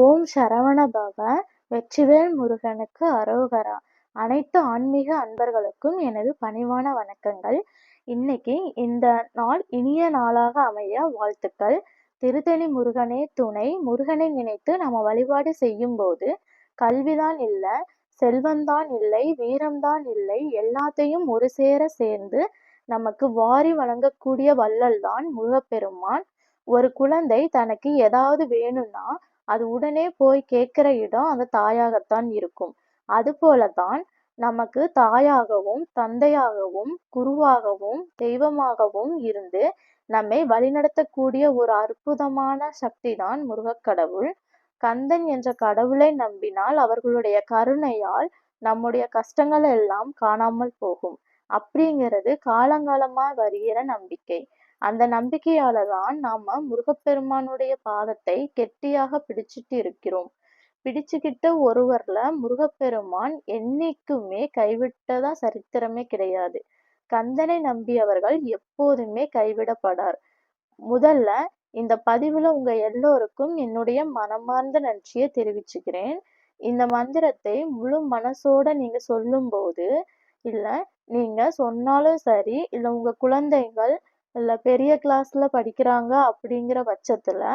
ஓம் சரவணபவ வெற்றிவேல் முருகனுக்கு அரோகரா. அனைத்து ஆன்மீக அன்பர்களுக்கும் எனது பணிவான வணக்கங்கள். இன்னைக்கு இந்த நாள் இனிய நாளாக அமைய வாழ்த்துக்கள். திருத்தணி முருகனே துணை முருகனை நினைத்து நம்ம வழிபாடு செய்யும் போது கல்விதான் இல்லை செல்வந்தான் இல்லை வீரம்தான் இல்லை எல்லாத்தையும் ஒரு சேர சேர்ந்து நமக்கு வாரி வழங்கக்கூடிய வள்ளல் தான் முருகப்பெருமான். ஒரு குழந்தை தனக்கு ஏதாவது வேணும்னா அது உடனே போய் கேட்கிற இடம் அந்த தாயாகத்தான் இருக்கும். அதுபோலதான் நமக்கு தாயாகவும் தந்தையாகவும் குருவாகவும் தெய்வமாகவும் இருந்து நம்மை வழிநடத்தக்கூடிய ஒரு அற்புதமான சக்திதான் முருகக்கடவுள். கந்தன் என்ற கடவுளை நம்பினால் அவர்களுடைய கருணையால் நம்முடைய கஷ்டங்கள் எல்லாம் காணாமல் போகும். அப்படிங்கிறது காலங்காலமா வருகிற நம்பிக்கை. அந்த நம்பிக்கையால தான் நாம முருகப்பெருமானுடைய பாதத்தை கெட்டியாக பிடிச்சிட்டு இருக்கிறோம். பிடிச்சுக்கிட்ட ஒருவர்ல முருகப்பெருமான் என்னைக்குமே கைவிட்டதா சரித்திரமே கிடையாது. கந்தனை நம்பியவர்கள் எப்போதுமே கைவிடப்படார். முதல்ல இந்த பதிவுல உங்க எல்லோருக்கும் என்னுடைய மனமார்ந்த நன்றியை தெரிவிச்சுக்கிறேன். இந்த மந்திரத்தை முழு மனசோட நீங்க சொல்லும்போது இல்ல நீங்க சொன்னாலும் சரி இல்ல உங்க குழந்தைகள் இல்லை பெரிய கிளாஸில் படிக்கிறாங்க அப்படிங்கிற பட்சத்தில்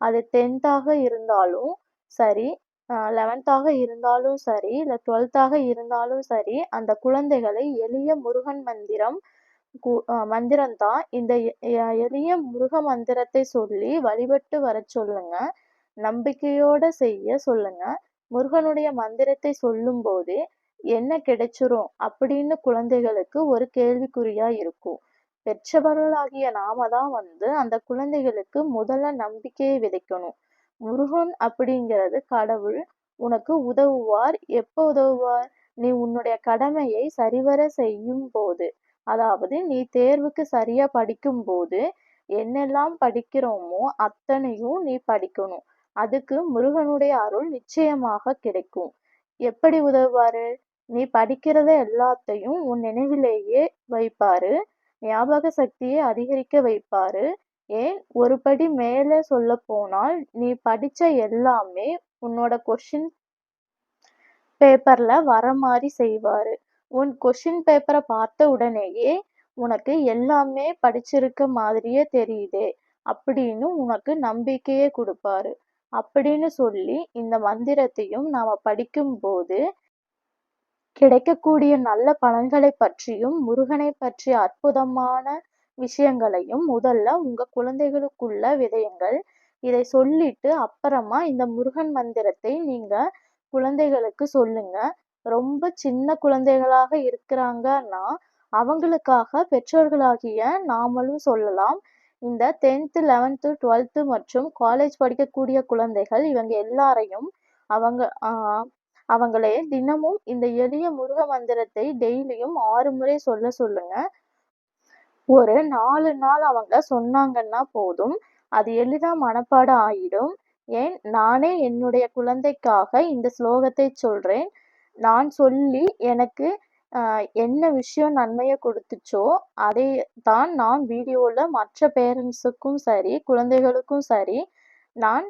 அது டென்த்தாக இருந்தாலும் சரி லெவன்த்தாக இருந்தாலும் சரி இல்லை டுவெல்த்தாக இருந்தாலும் சரி அந்த குழந்தைகளை எளிய முருகன் மந்திரம் மந்திரம்தான் இந்த எளிய முருக மந்திரத்தை சொல்லி வழிபட்டு வர சொல்லுங்க. நம்பிக்கையோட செய்ய சொல்லுங்க. முருகனுடைய மந்திரத்தை சொல்லும் போது என்ன கிடைச்சிரும் அப்படின்னு குழந்தைகளுக்கு ஒரு கேள்விக்குறியா இருக்கும். பெற்றவர்களாகிய நாம தான் வந்து அந்த குழந்தைகளுக்கு முதல்ல நம்பிக்கையை விதைக்கணும். முருகன் அப்படிங்கிறது கடவுள் உனக்கு உதவுவார். எப்போ உதவுவார்? நீ உன்னுடைய கடமையை சரிவர செய்யும் போது அதாவது நீ தேர்வுக்கு சரியா படிக்கும் போது என்னெல்லாம் படிக்கிறோமோ அத்தனையும் நீ படிக்கணும். அதுக்கு முருகனுடைய அருள் நிச்சயமாக கிடைக்கும். எப்படி உதவுவாரு? நீ படிக்கிறத எல்லாத்தையும் உன் நினைவிலேயே வைப்பாரு. ஞாபக சக்தியை அதிகரிக்க வைப்பாரு. ஏன்? ஒரு படி மேலே சொல்ல போனால் நீ படிச்ச எல்லாமே உன்னோட கொஷின் பேப்பர்ல வர மாதிரி செய்வாரு. உன் கொஷின் பேப்பரை பார்த்த உடனேயே உனக்கு எல்லாமே படிச்சிருக்க மாதிரியே தெரியுதே அப்படின்னு உனக்கு நம்பிக்கையே கொடுப்பாரு. அப்படின்னு சொல்லி இந்த மந்திரத்தையும் நாம படிக்கும்போது கிடைக்கக்கூடிய நல்ல பலன்களை பற்றியும் முருகனை பற்றிய அற்புதமான விஷயங்களையும் முதல்ல உங்க குழந்தைகளுக்குள்ள விதயங்கள். இதை சொல்லிட்டு அப்புறமா இந்த முருகன் மந்திரத்தை நீங்க குழந்தைகளுக்கு சொல்லுங்க. ரொம்ப சின்ன குழந்தைகளாக இருக்கிறாங்கன்னா அவங்களுக்காக பெற்றோர்களாகிய நாமளும் சொல்லலாம். இந்த டென்த்து லெவன்த்து டுவெல்த்து மற்றும் காலேஜ் படிக்கக்கூடிய குழந்தைகள் இவங்க எல்லாரையும் அவங்க அவங்களே தினமும் இந்த எளிய முருக மந்திரத்தை டெய்லியும் ஆறு முறை சொல்ல சொல்லுங்க. ஒரு நாலு நாள் அவங்க சொன்னாங்கன்னா போதும். அது எளிதா மனப்பாடம் ஆயிடும். ஏன்? நானே என்னுடைய குழந்தைக்காக இந்த ஸ்லோகத்தை சொல்றேன். நான் சொல்லி எனக்கு என்ன விஷயம் நன்மையை கொடுத்துச்சோ அதை தான் நான் வீடியோவில் மற்ற பேரண்ட்ஸுக்கும் சரி குழந்தைகளுக்கும் சரி நான்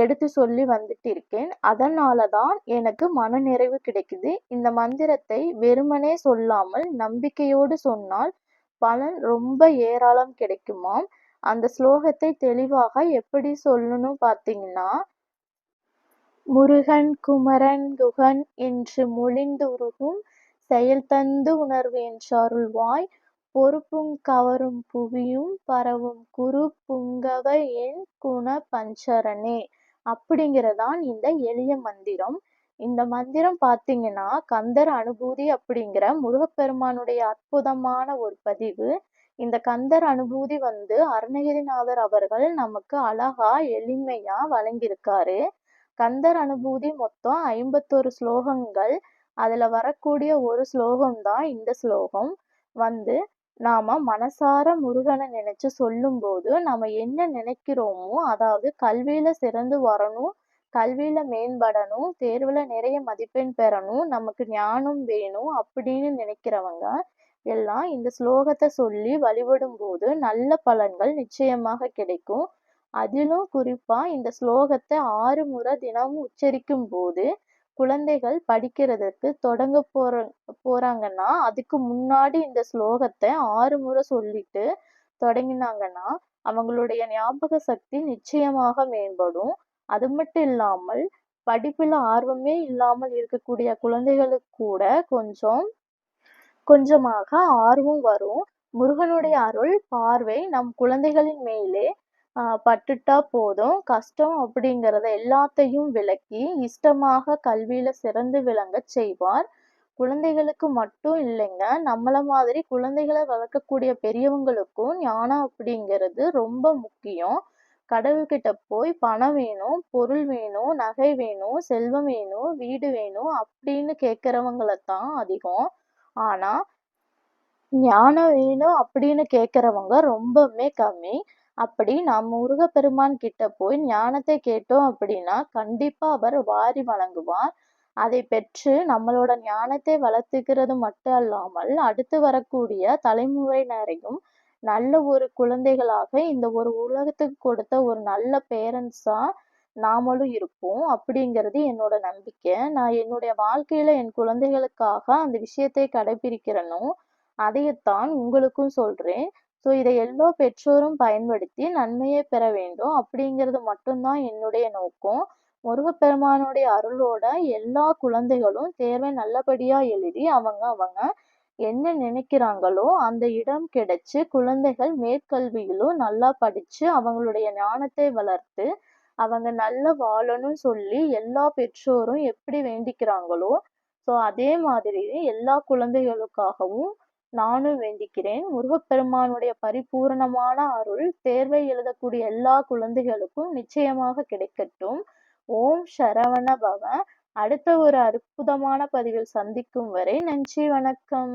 எடுத்து சொல்லி வந்துட்டு இருக்கேன் அதனால தான் எனக்கு மனநிறைவு கிடைக்குது. இந்த மந்திரத்தை வெறுமனே சொல்லாமல் நம்பிக்கையோடு சொன்னால் பலன் ரொம்ப ஏராளம் கிடைக்குமாம். அந்த ஸ்லோகத்தை தெளிவாக எப்படி சொல்லணும் பார்த்தீங்கன்னா முருகன் குமரன் குகன் என்று மொழிந்துருகும் செயல் தந்து உணர்வு என்றருள்வாய் பொறுப்பும் கவரும் புவியும் பரவும் குரு புங்கவ என் குண பஞ்சரனே. அப்படிங்கிறதான் இந்த எளிய மந்திரம். இந்த மந்திரம் பார்த்தீங்கன்னா கந்தர் அனுபூதி அப்படிங்கிற முருகப்பெருமானுடைய அற்புதமான ஒரு பதிவு. இந்த கந்தர் அனுபூதி வந்து அருணகிரிநாதர் அவர்கள் நமக்கு அழகா எளிமையா வழங்கியிருக்காரு. கந்தர் அனுபூதி மொத்தம் ஐம்பத்தொரு ஸ்லோகங்கள். அதுல வரக்கூடிய ஒரு ஸ்லோகம் தான் இந்த ஸ்லோகம். வந்து நாம மனசார முருகனை நினைச்சு சொல்லும்போது நம்ம என்ன நினைக்கிறோமோ அதாவது கல்வியில சிறந்து வரணும் கல்வியில மேம்படணும் தேர்வுல நிறைய மதிப்பெண் பெறணும் நமக்கு ஞானம் வேணும் அப்படின்னு நினைக்கிறவங்க எல்லாம் இந்த ஸ்லோகத்தை சொல்லி வழிபடும் போது நல்ல பலன்கள் நிச்சயமாக கிடைக்கும். அதிலும் குறிப்பா இந்த ஸ்லோகத்தை ஆறு முறை தினமும் உச்சரிக்கும் போது குழந்தைகள் படிக்கிறதுக்கு தொடங்க போற போறாங்கன்னா அதுக்கு முன்னாடி இந்த ஸ்லோகத்தை ஆறு முறை சொல்லிட்டு தொடங்கினாங்கன்னா அவங்களுடைய ஞாபக சக்தி நிச்சயமாக மேம்படும். அது மட்டும் இல்லாமல் படிப்புல ஆர்வமே இல்லாமல் இருக்கக்கூடிய குழந்தைகளுக்கு கூட கொஞ்சம் கொஞ்சமாக ஆர்வம் வரும். முருகனுடைய அருள் பார்வை நம் குழந்தைகளின் மேலே பட்டுட்டா போதும். கஷ்டம் அப்படிங்கிறத எல்லாத்தையும் விலக்கி இஷ்டமாக கல்வியில சிறந்து விளங்க செய்வார். குழந்தைகளுக்கு மட்டும் இல்லைங்க நம்மள மாதிரி குழந்தைகளை வளர்க்கக்கூடிய பெரியவங்களுக்கும் ஞானம் அப்படிங்கிறது ரொம்ப முக்கியம். கடவுள்கிட்ட போய் பணம் வேணும் பொருள் வேணும் நகை வேணும் செல்வம் வேணும் வீடு வேணும் அப்படின்னு கேட்கறவங்கள தான் அதிகம். ஆனா ஞானம் வேணும் அப்படின்னு கேட்கறவங்க ரொம்பவுமே கம்மி. அப்படி நாம் முருகப்பெருமான் கிட்ட போய் ஞானத்தை கேட்டோம் அப்படின்னா கண்டிப்பா அவர் வாரி வழங்குவார். அதை பெற்று நம்மளோட ஞானத்தை வளர்த்துக்கிறது மட்டும் அல்லாமல் அடுத்து வரக்கூடிய தலைமுறையினரையும் நல்ல ஒரு குழந்தைகளாக இந்த ஒரு உலகத்துக்கு கொடுத்த ஒரு நல்ல பேரண்ட்ஸா நாமளும் இருப்போம் அப்படிங்கிறது என்னோட நம்பிக்கை. நான் என்னுடைய வாழ்க்கையில என் குழந்தைகளுக்காக அந்த விஷயத்தை கடைபிடிக்கிறனும் அதையத்தான் உங்களுக்கும் சொல்றேன். ஸோ இதை எல்லா பெற்றோரும் பயன்படுத்தி நன்மையை பெற வேண்டும். அப்படிங்கிறது மட்டும்தான் என்னுடைய நோக்கம். முருகப்பெருமானுடைய அருளோட எல்லா குழந்தைகளும் தேர்வை நல்லபடியா எழுதி அவங்க அவங்க என்ன நினைக்கிறாங்களோ அந்த இடம் கிடைச்சு குழந்தைகள் மேற்கல்வியிலும் நல்லா படிச்சு அவங்களுடைய ஞானத்தை வளர்த்து அவங்க நல்லா வாழணும்னு சொல்லி எல்லா பெற்றோரும் எப்படி வேண்டிக்கிறாங்களோ ஸோ அதே மாதிரி எல்லா குழந்தைகளுக்காகவும் நானும் வேண்டிக்கிறேன். முருகப்பெருமானுடைய பரிபூரணமான அருள் தேர்வை எழுதக்கூடிய எல்லா குழந்தைகளுக்கும் நிச்சயமாக கிடைக்கட்டும். ஓம் சரவண பவ. அடுத்த ஒரு அற்புதமான பதிவில் சந்திக்கும் வரை நன்றி வணக்கம்.